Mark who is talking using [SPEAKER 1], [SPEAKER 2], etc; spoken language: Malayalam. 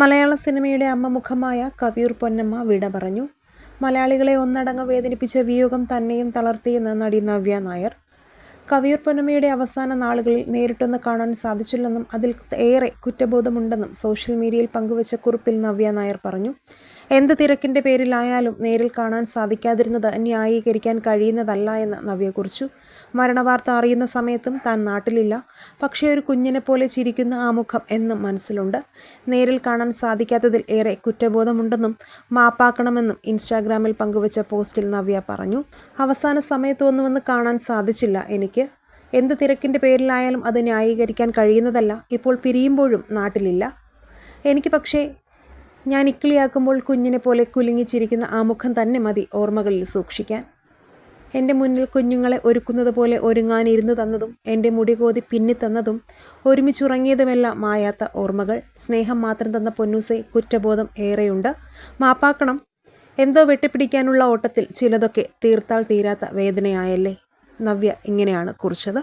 [SPEAKER 1] മലയാള സിനിമയുടെ അമ്മമുഖമായ കവിയൂർ പൊന്നമ്മ വിട പറഞ്ഞു. മലയാളികളെ ഒന്നടങ്കം വേദനിപ്പിച്ച വിയോഗം തന്നെയും തളർത്തിയെന്ന് നടി നവ്യ നായർ. കവിയൂർ പൊന്നമ്മയുടെ അവസാന നാളുകളിൽ നേരിട്ടൊന്ന് കാണാൻ സാധിച്ചില്ലെന്നും അതിൽ ഏറെ കുറ്റബോധമുണ്ടെന്നും സോഷ്യൽ മീഡിയയിൽ പങ്കുവച്ച കുറിപ്പിൽ നവ്യ നായർ പറഞ്ഞു. എന്ത് തിരക്കിന്റെ പേരിലായാലും നേരിൽ കാണാൻ സാധിക്കാതിരുന്നത് ന്യായീകരിക്കാൻ കഴിയുന്നതല്ല എന്ന് നവ്യ കുറിച്ചു. മരണവാർത്ത അറിയുന്ന സമയത്തും താൻ നാട്ടിലില്ല. പക്ഷേ ഒരു കുഞ്ഞിനെ പോലെ ചിരിക്കുന്ന ആ മുഖം എന്നും മനസ്സിലുണ്ട്. നേരിൽ കാണാൻ സാധിക്കാത്തതിൽ ഏറെ കുറ്റബോധമുണ്ടെന്നും മാപ്പാക്കണമെന്നും ഇൻസ്റ്റാഗ്രാമിൽ പങ്കുവച്ച പോസ്റ്റിൽ നവ്യ പറഞ്ഞു. അവസാന സമയത്തൊന്നുമെന്ന് കാണാൻ സാധിച്ചില്ല എനിക്ക്. എന്ത് തിരക്കിന്റെ പേരിലായാലും അത് ന്യായീകരിക്കാൻ കഴിയുന്നതല്ല. ഇപ്പോൾ പിരിയുമ്പോഴും നാട്ടിലില്ല. എനിക്ക് പക്ഷേ ഞാൻ ഇക്കിളിയാക്കുമ്പോൾ കുഞ്ഞിനെ പോലെ കുലുങ്ങിച്ചിരിക്കുന്ന ആ മുഖം തന്നെ മതി ഓർമ്മകളിൽ സൂക്ഷിക്കാൻ. എന്റെ മുന്നിൽ കുഞ്ഞുങ്ങളെ ഒരുക്കുന്നത് പോലെ ഒരുങ്ങാനിരുന്ന് തന്നതും എന്റെ മുടി കോതി പിന്നി തന്നതും ഒരുമിച്ചുറങ്ങിയതുമെല്ലാം മായാത്ത ഓർമ്മകൾ. സ്നേഹം മാത്രം തന്ന പൊന്നൂസെ കുറ്റബോധം ഏറെയുണ്ട്. മാപ്പാക്കണം. എന്തോ വെട്ടിപ്പിടിക്കാനുള്ള ഓട്ടത്തിൽ ചിലതൊക്കെ തീർത്താൽ തീരാത്ത വേദനയായല്ലേ? നവ്യ ഇങ്ങനെയാണ് കുറിച്ചത്.